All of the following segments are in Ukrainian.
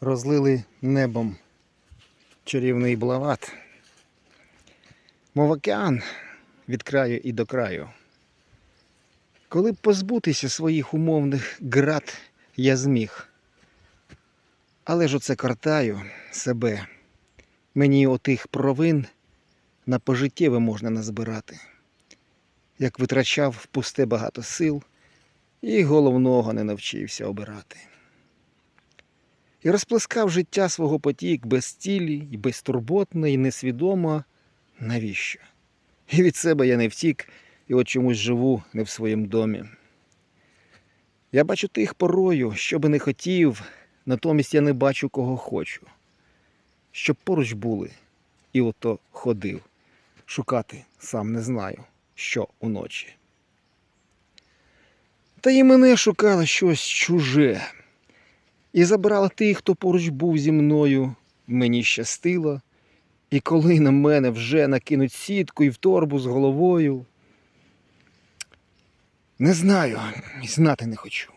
розлили небом чарівний блават. Мов океан від краю і до краю. Коли б позбутися своїх умовних град я зміг. Але ж оце картаю себе. Мені отих провин на пожиттєве можна назбирати. Як витрачав в пусте багато сил, і головного не навчився обирати. І розплескав життя свого потік без цілі, і безтурботно, і несвідомо. Навіщо? І від себе я не втік, і от чомусь живу не в своєму домі. Я бачу тих порою, що би не хотів, натомість я не бачу, кого хочу. Щоб поруч були, і ото ходив. Шукати сам не знаю, що уночі. Та і мене шукало щось чуже. І забрала тих, хто поруч був зі мною, мені щастило. І коли на мене вже накинуть сітку і в торбу з головою. Не знаю, і знати не хочу.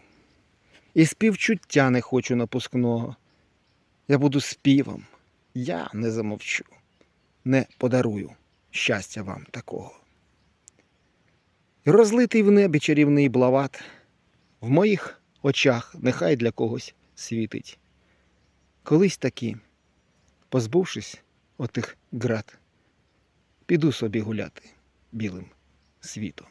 І співчуття не хочу напускного. Я буду співом, я не замовчу, не подарую щастя вам такого. Розлитий в небі чарівний блават, в моїх очах нехай для когось світить. Колись таки, позбувшись отих град, піду собі гуляти білим світом.